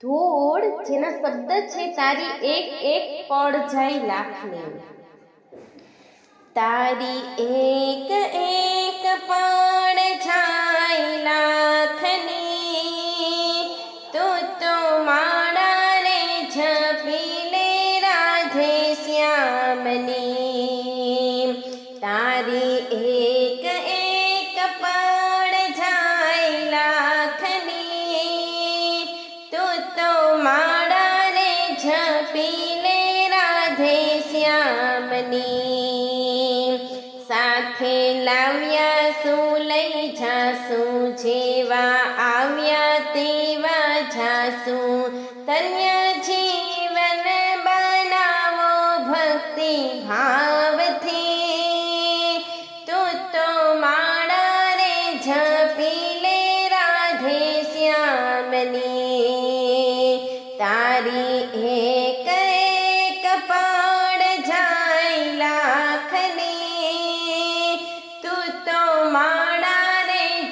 ધૂળ, જેના શબ્દ છે તારી એક એક પડ જાય લાખની. તારી એક એક પડ જાય લાખની. તું તો માળા રે ઝપી લે રાધે શ્યામની. તારી એક લાવ્યા શું લઈ જાશું જેવા આવ્યા તેવા જાશું. તન્ય જીવન બનાવો ભક્તિ ભાવથી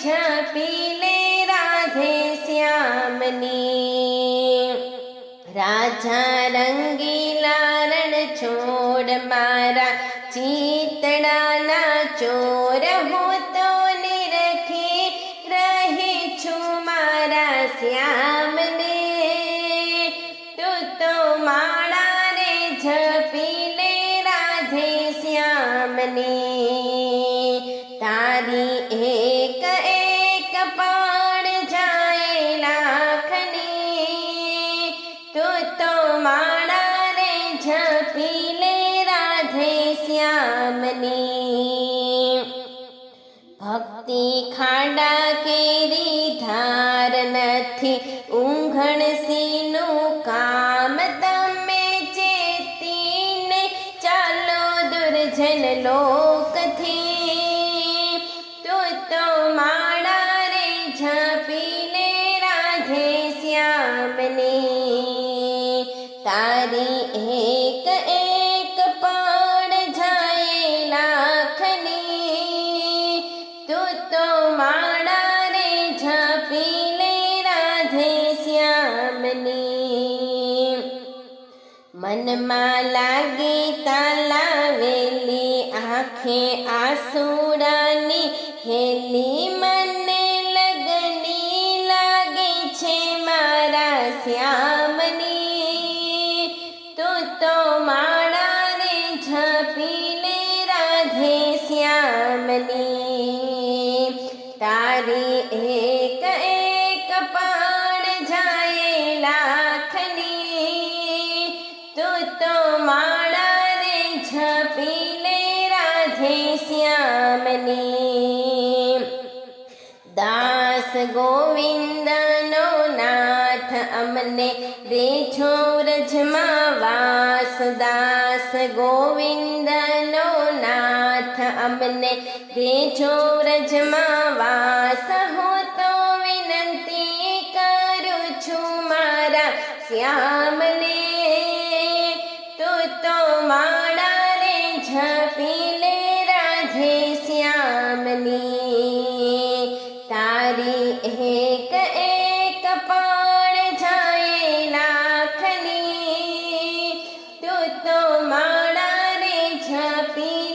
રે ઝપી રાધે શ્યામની. રાજા રંગીલા રણ છોડ મારા ચિતડાના ચોર હું તો નિરખી રહી છું મારા શ્યામને. તું તો માળા રે ઝપી લે રાધે શ્યામની. શ્યામની ભક્તિ ખાડા કેરી ધાર નથી, ઊંઘણ સીનું કામ તમે ચેતીને ચાલો દુર્જન લોકથી. તો તો માળા રે ઝપી લે રાધે શ્યામની. તારી મનમાં લાગી તાલાવેલી આંખે આસુરાની હેલી મને લગની લાગે છે મારા શ્યામની દાસ ગોવિંદનો નાથ અમને રેછો વ્રજમાં વાસ. દાસ ગોવિંદનો નાથ અમને રેછો વ્રજમાં વાસ. હું તો વિનંતી કરું છું મારા શ્યામને તારી એક એક પણ જાય લાખની. તું તો માળા રે ઝપી